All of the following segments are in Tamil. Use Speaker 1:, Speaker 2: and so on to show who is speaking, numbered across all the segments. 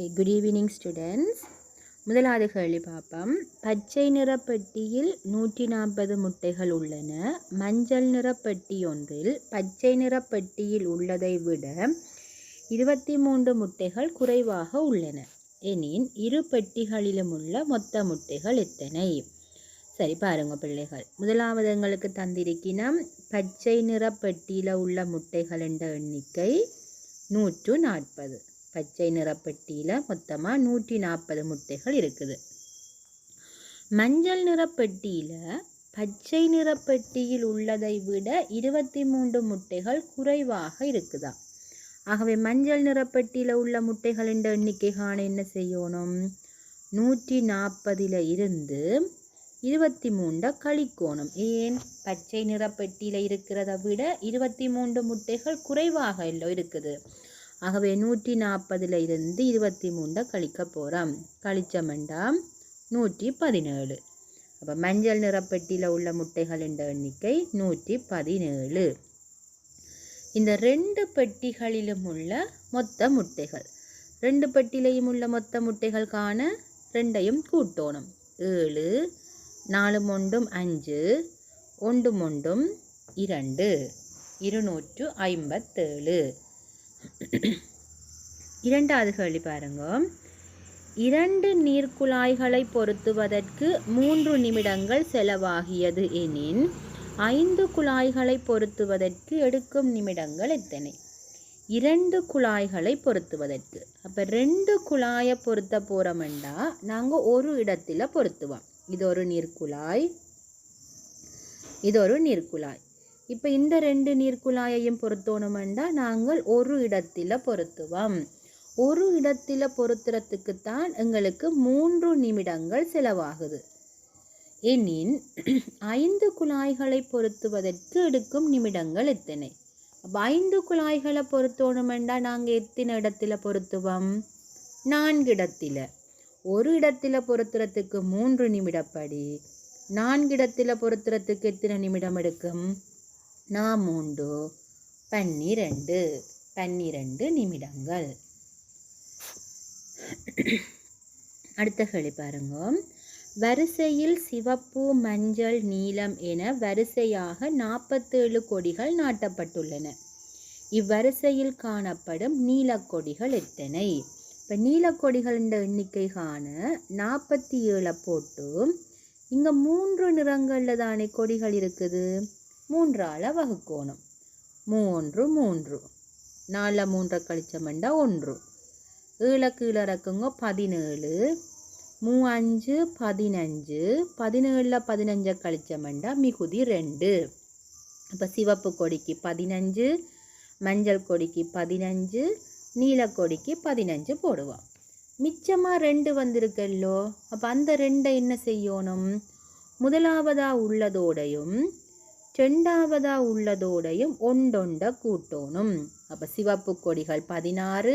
Speaker 1: ஓகே குட் ஈவினிங் ஸ்டூடெண்ட்ஸ் முதலாவது கேள்வி பார்ப்போம். பச்சை நிற பெட்டியில் நூற்றி நாற்பது முட்டைகள் உள்ளன. மஞ்சள் நிற பெட்டி ஒன்றில் பச்சை நிற பெட்டியில் உள்ளதை விட இருபத்தி மூன்று முட்டைகள் குறைவாக உள்ளன. எனின் இரு பெட்டிகளிலும் உள்ள மொத்த முட்டைகள் எத்தனை? சரி பாருங்க பிள்ளைகள். முதலாவது எங்களுக்கு தந்திருக்கினம் பச்சை நிற பெட்டியில் உள்ள முட்டைகள் என்ற எண்ணிக்கை நூற்று நாற்பது. பச்சை நிறப்பெட்டியில் மொத்தமாக நூற்றி நாற்பது முட்டைகள் இருக்குது. மஞ்சள் நிறப்பெட்டியில் பச்சை நிறப்பெட்டியில் உள்ளதை விட இருபத்தி மூன்று முட்டைகள் குறைவாக இருக்குதா ஆகவே மஞ்சள் நிறப்பெட்டியில் உள்ள முட்டைகளின் எண்ணிக்கைக்கான எண்ணிக்கை காண என்ன செய்யணும்? நூற்றி நாற்பதில் இருந்து இருபத்தி மூண்டை கழிக்கணும். ஏன்? பச்சை நிறப்பெட்டியில் இருக்கிறத விட இருபத்தி மூன்று முட்டைகள் குறைவாக இல்லை இருக்குது. ஆகவே நூற்றி நாற்பதில் இருந்து இருபத்தி மூண்டை கழிக்க போகிறோம் கழிச்சமெண்டா? நூற்றி பதினேழு. அப்போ மஞ்சள் நிறப்பெட்டியில் உள்ள முட்டைகள் என்ற எண்ணிக்கை நூற்றி பதினேழு. இந்த ரெண்டு பெட்டிகளிலும் உள்ள மொத்த முட்டைகள். ரெண்டு பெட்டிலையும் உள்ள மொத்த முட்டைகள் காண ரெண்டையும் கூட்டோணும். ஏழு நாலு மொண்டும் அஞ்சு ஒன்று மொண்டும் இரண்டு. இருநூற்று ஐம்பத்தேழு. இரண்டாவது கேள்வி பாருங்க. இரண்டு நீர்க்குழாய்களை பொருத்துவதற்கு மூன்று நிமிடங்கள் செலவாகியது எனின் ஐந்து குழாய்களை பொருத்துவதற்கு எடுக்கும் நிமிடங்கள் எத்தனை? இரண்டு குழாய்களை பொருத்துவதற்கு. அப்போ ரெண்டு குழாயை பொருத்த போகிறோம்டா நாங்கள் ஒரு இடத்துல பொருத்துவோம். இது ஒரு நீர்க்குழாய் இது ஒரு நீர்க்குழாய். இப்போ இந்த ரெண்டு நீர்க்குழாயையும் பொருத்தணுமெண்டா நாங்கள் ஒரு இடத்தில் பொருத்துவோம். ஒரு இடத்தில் பொருத்துறதுக்கு தான் எங்களுக்கு மூன்று நிமிடங்கள் செலவாகுது. எனின் ஐந்து குழாய்களை பொருத்துவதற்கு எடுக்கும் நிமிடங்கள் எத்தனை? அப்போ ஐந்து குழாய்களை பொருத்தணுமெண்டா நாங்கள் எத்தனை இடத்துல பொருத்துவோம்? நான்கு இடத்தில். ஒரு இடத்துல பொருத்துறதுக்கு மூன்று நிமிடப்படி நான்கு இடத்துல பொருத்துறதுக்கு எத்தனை நிமிடம் எடுக்கும்? நான் மூன்று பன்னிரண்டு. பன்னிரண்டு நிமிடங்கள். அடுத்த கேள்வி பாருங்க. வரிசையில் சிவப்பு மஞ்சள் நீலம் என வரிசையாக நாற்பத்தேழு கொடிகள் நாட்டப்பட்டுள்ளன. இவ்வரிசையில் காணப்படும் நீலக்கொடிகள் எத்தனை? இப்போ நீலக்கொடிகள் என்ற எண்ணிக்கை காண நாற்பத்தி ஏழை போட்டு இங்கே மூன்று நிறங்களில் தானே கொடிகள் இருக்குது? மூன்றால் வகுக்கோணும். மூன்று மூன்று. நாலில் மூன்றை கழிச்சமெண்டா ஒன்று. ஏழை கீழே இறக்குங்க பதினேழு. மூ அஞ்சு பதினஞ்சு. பதினேழில் பதினஞ்சை கழிச்சமெண்டா மிகுதி ரெண்டு. இப்போ சிவப்பு கொடிக்கு பதினஞ்சு மஞ்சள் கொடிக்கு பதினஞ்சு நீலக்கொடிக்கு பதினஞ்சு போடுவோம் மிச்சமாக ரெண்டு வந்திருக்கல்லோ? அப்போ அந்த ரெண்டை என்ன செய்யணும்? முதலாவதாக உள்ளதோடையும் ரெண்டாவதா உள்ளதோடையும் ஒண்டொண்ட கூட்டோணும். அப்போ சிவப்பு கொடிகள் பதினாறு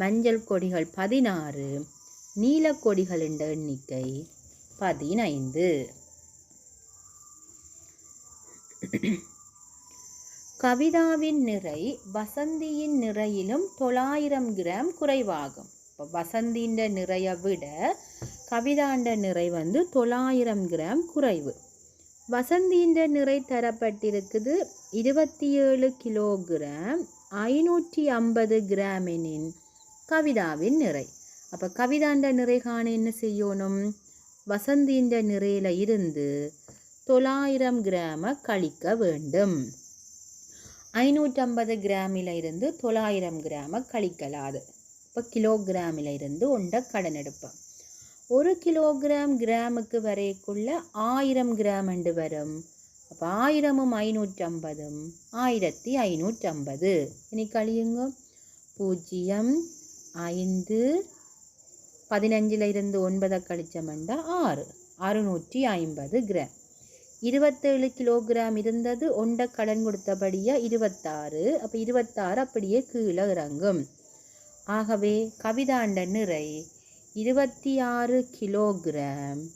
Speaker 1: மஞ்சள் கொடிகள் பதினாறு நீலக்கொடிகள் என்ற எண்ணிக்கை பதினைந்து. கவிதாவின் நிறை வசந்தியின் நிறையிலும் தொள்ளாயிரம் கிராம் குறைவாகும். இப்போ வசந்தின்ற நிறையை விட கவிதாண்ட நிறை வந்து தொள்ளாயிரம் கிராம் குறைவு. வசந்தியின் நிறை தரப்பட்டிருக்குது. இருபத்தி ஏழு கிலோகிராம் ஐநூற்றி ஐம்பது கிராமினின் கவிதாவின் நிறை. அப்போ கவிதாண்ட நிறை காண என்ன செய்யணும்? வசந்தின்ற நிறையில் இருந்து தொள்ளாயிரம் கிராமை கழிக்க வேண்டும். ஐநூற்றம்பது கிராமில் இருந்து தொள்ளாயிரம் கிராமை கழிக்கலாது. இப்போ கிலோகிராமில் இருந்து ஒன்றை கடன் எடுப்பேன் ஒரு கிலோகிராம் கிராமுக்கு வரைக்குள்ள ஆயிரம் கிராம் என்று வரும். அப்போ ஆயிரமும் ஐநூற்றம்பதும் ஆயிரத்தி ஐநூற்றம்பது. இனி கழியுங்க. பூஜ்ஜியம் ஐந்து பதினஞ்சில் இருந்து ஒன்பதை கழிச்சமெண்டா ஆறு அறுநூற்றி ஐம்பது கிராம். இருபத்தேழு கிலோகிராம் இருந்தது ஒண்டை கடன் கொடுத்தபடியாக இருபத்தாறு. அப்போ இருபத்தாறு அப்படியே கீழே இறங்கும். ஆகவே கவிதாண்ட நிறை இருபத்தி ஆறு கிலோகிராம்.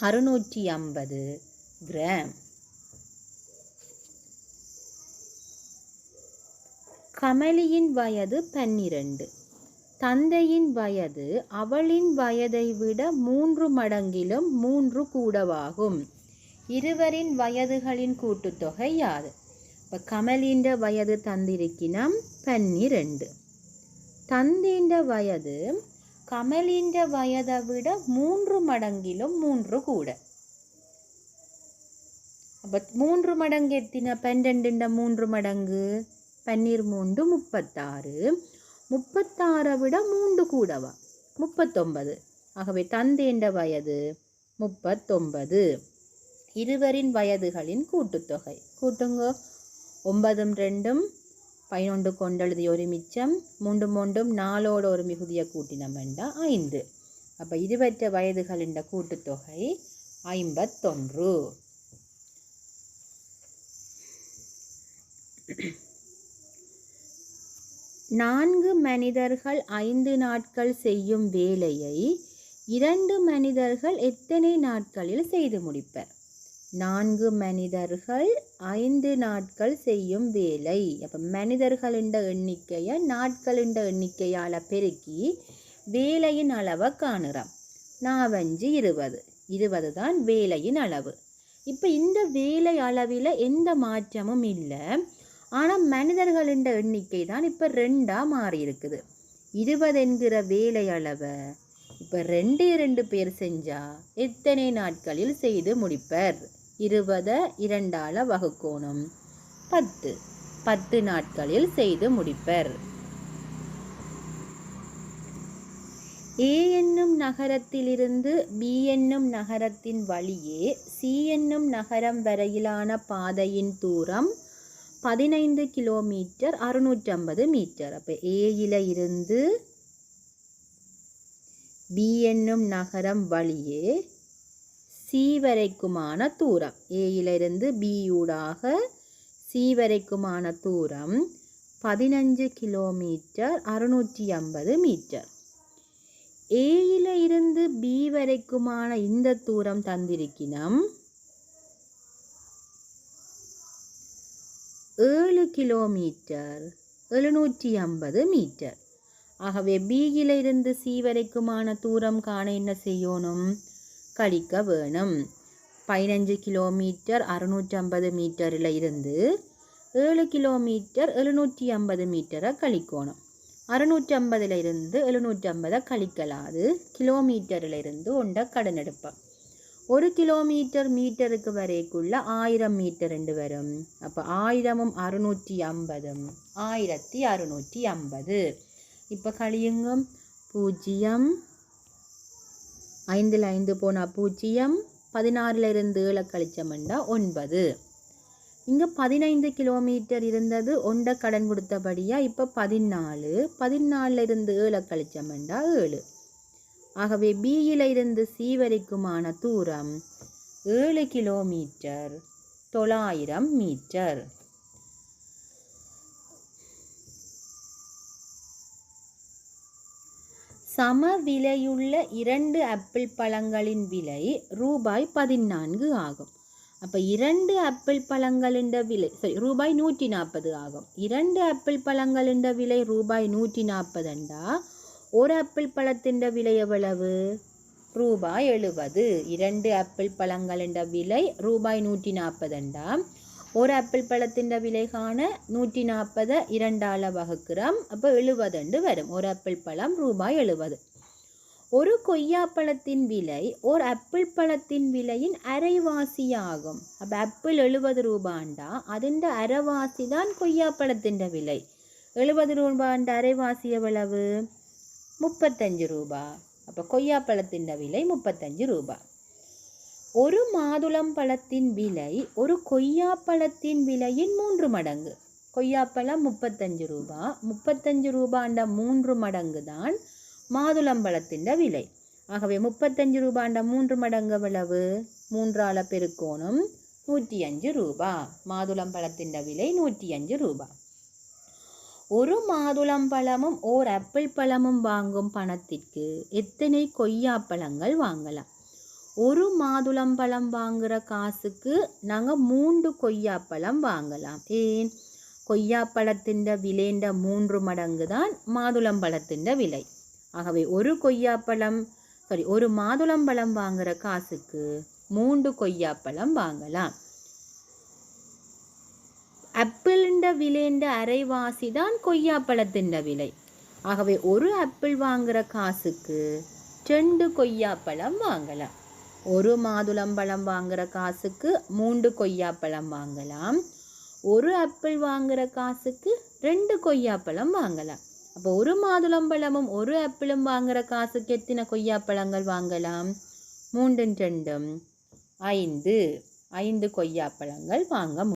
Speaker 1: அறுநூற்றி ஐம்பது கிராம். கமலியின் வயது பன்னிரண்டு. தந்தையின் வயது அவளின் வயதை விட மூன்று மடங்கிலும் மூன்று கூடவாகும். இருவரின் வயதுகளின் கூட்டுத்தொகை யாது? இப்போ கமலின்ற வயது தந்திருக்கினம் பன்னிரெண்டு. தந்தின்ற வயது கமலின்ற வயதை விட மூன்று மடங்கிலும் மூன்று கூட. அப்போ மூன்று மடங்கு எத்தின? பன்னெண்டுண்ட மூன்று மடங்கு. பன்னீர் மூன்று முப்பத்தாறு. முப்பத்தாறை விட மூன்று கூடவா? முப்பத்தொன்பது. ஆகவே தந்தேண்ட வயது முப்பத்தொன்பது. இருவரின் வயதுகளின் கூட்டுத்தொகை. கூட்டுங்க. ஒன்பதும் ரெண்டும் பதினொன்று கொண்டெழுதி ஒரு மிச்சம் மூன்று மூன்றும் நாளோட ஒரு மிகுதியை கூட்டினம் வேண்டா ஐந்து அப்போ இருவற்ற வயதுகளின் கூட்டுத்தொகை ஐம்பத்தொன்று நான்கு மனிதர்கள் ஐந்து நாட்கள் செய்யும் வேலையை இரண்டு மனிதர்கள் எத்தனை நாட்களில் செய்து முடிப்பர் நான்கு மனிதர்கள் ஐந்து நாட்கள் செய்யும் வேலை. அப்போ மனிதர்களின் எண்ணிக்கையை நாட்களின் எண்ணிக்கையால் பெருக்கி வேலையின் அளவை காணுறோம். நாவஞ்சு இருபது. இருபது தான் வேலையின் அளவு. இப்போ இந்த வேலை அளவில் எந்த மாற்றமும் இல்லை. ஆனால் மனிதர்களின் எண்ணிக்கை தான் இப்போ ரெண்டாக மாறி இருக்குது. இருபது என்கிற வேலை அளவை இப்போ ரெண்டு ரெண்டு பேர் செஞ்சால் எத்தனை நாட்களில் செய்து முடிப்பர்? இருபதை இரண்டால் வகுக்கோணும். பத்து. பத்து நாட்களில் செய்து முடிப்பர். ஏ என்னும் நகரத்திலிருந்து பி என்னும் நகரத்தின் வழியே சி என்னும் நகரம் வரையிலான பாதையின் தூரம் பதினைந்து கிலோமீட்டர் அறுநூற்றம்பது மீட்டர். அப்போ ஏயில இருந்து பி என்னும் நகரம் வழியே சி வரைக்குமான தூரம். ஏயிலிருந்து பியூடாக சி வரைக்குமான தூரம் பதினஞ்சு கிலோமீட்டர் அறுநூற்றி ஐம்பது மீட்டர். ஏயில இருந்து பி வரைக்குமான இந்த தூரம் தந்திருக்கினம் ஏழு கிலோமீட்டர் எழுநூற்றி ஐம்பது மீட்டர். ஆகவே பியிலிருந்து சி வரைக்குமான தூரம் காண என்ன செய்யணும் கழிக்க வேணும். பதினஞ்சு கிலோமீட்டர் அறுநூற்றி ஐம்பது மீட்டரில் இருந்து ஏழு கிலோமீட்டர் எழுநூற்றி ஐம்பது மீட்டரை கழிக்கணும் அறுநூற்றி ஐம்பதுல இருந்து எழுநூற்றி ஐம்பதை கழிக்கலாது கிலோமீட்டரில் இருந்து ஒன்றை கடன் எடுப்பேன் ஒரு கிலோமீட்டர் மீட்டருக்கு வரைக்குள்ள ஆயிரம் மீட்டர் ரெண்டு வரும். அப்போ ஆயிரமும் அறுநூற்றி ஐம்பதும் ஆயிரத்தி அறுநூற்றி ஐம்பது இப்போ கழியுங்க பூஜ்ஜியம். ஐந்தில் ஐந்து போனால் பூஜ்ஜியம் பதினாறில் இருந்து ஏழை கழிச்சமெண்டா ஒன்பது. இங்கே பதினைந்து கிலோமீட்டர் இருந்தது ஒன்றை கடன் கொடுத்தபடியாக இப்போ பதினாலு பதினாலில் இருந்து ஏழை கழிச்சமெண்டா ஏழு. ஆகவே பியில் இருந்து சி வரைக்குமான தூரம் ஏழு கிலோமீட்டர் தொள்ளாயிரம் மீட்டர். சம விலையுள்ள இரண்டு ஆப்பிள் பழங்களின் விலை ரூபாய் பதினான்கு ஆகும். அப்போ இரண்டு ஆப்பிள் பழங்களின் விலை சரி ரூபாய் நூற்றி நாற்பது ஆகும். இரண்டு ஆப்பிள் பழங்களின் விலை ரூபாய் நூற்றி நாற்பதுண்டா ஒரு ஆப்பிள் பழத்தின் விலை எவ்வளவு? ரூபாய் எழுபது. இரண்டு ஆப்பிள் பழங்களின் விலை ரூபாய் நூற்றி நாற்பதுண்டா ஒரு ஆப்பிள் பழத்தின் விலை காண நூற்றி நாற்பது இரண்டால் வகுக்கிறோம். அப்போ எழுபதுண்டு வரும். ஒரு ஆப்பிள் பழம் ரூபாய் எழுபது. ஒரு கொய்யாப்பழத்தின் விலை ஒரு ஆப்பிள் பழத்தின் விலையின் அரைவாசி ஆகும் அப்போ ஆப்பிள் எழுபது ரூபாண்டா? அதிண்ட அரைவாசி தான் கொய்யாப்பழத்தின் விலை. எழுபது ரூபாண்ட அரைவாசி எவ்வளவு? முப்பத்தஞ்சு ரூபா. அப்போ கொய்யாப்பழத்தின் விலை முப்பத்தஞ்சு ரூபாய் ஒரு மாதுளம் பழத்தின் விலை ஒரு கொய்யாப்பழத்தின் விலையின் மூன்று மடங்கு. கொய்யாப்பழம் முப்பத்தஞ்சு ரூபா. முப்பத்தஞ்சு ரூபாண்ட மூன்று மடங்கு தான் மாதுளம்பழத்தின் விலை. ஆகவே முப்பத்தஞ்சு ரூபாண்ட மூன்று மடங்கு விளவு மூன்றால பெருக்கோணம் நூற்றி அஞ்சு ரூபா மாதுளம்பழத்தின் விலை நூற்றி அஞ்சு ரூபா. ஒரு மாதுளம்பழமும் ஓர் ஆப்பிள் பழமும் வாங்கும் பணத்திற்கு எத்தனை கொய்யாப்பழங்கள் வாங்கலாம்? ஒரு மாதுளம்பழம் வாங்குகிற காசுக்கு நாங்கள் மூன்று கொய்யாப்பழம் வாங்கலாம். ஏன்? கொய்யாப்பழத்தின் விலைன்ற மூன்று மடங்கு தான் மாதுளம்பழத்தின் விலை. ஆகவே ஒரு கொய்யாப்பழம் சாரி ஒரு மாதுளம்பழம் வாங்குற காசுக்கு மூன்று கொய்யாப்பழம் வாங்கலாம். ஆப்பிளின்ற விலைன்ற அரைவாசி தான் கொய்யாப்பழத்தின் விலை. ஆகவே ஒரு ஆப்பிள் வாங்குற காசுக்கு ரெண்டு கொய்யாப்பழம் வாங்கலாம். ஒரு மாதுளம்பழம் வாங்குற காசுக்கு மூன்று கொய்யாப்பழம் வாங்கலாம். ஒரு ஆப்பிள் வாங்குற காசுக்கு ரெண்டு கொய்யாப்பழம் வாங்கலாம். அப்போ ஒரு மாதுளம்பழமும் ஒரு ஆப்பிளும் வாங்குற காசுக்கு எத்தனை கொய்யாப்பழங்கள் வாங்கலாம்? மூன்று ரெண்டும். ஐந்து. ஐந்து கொய்யாப்பழங்கள் வாங்க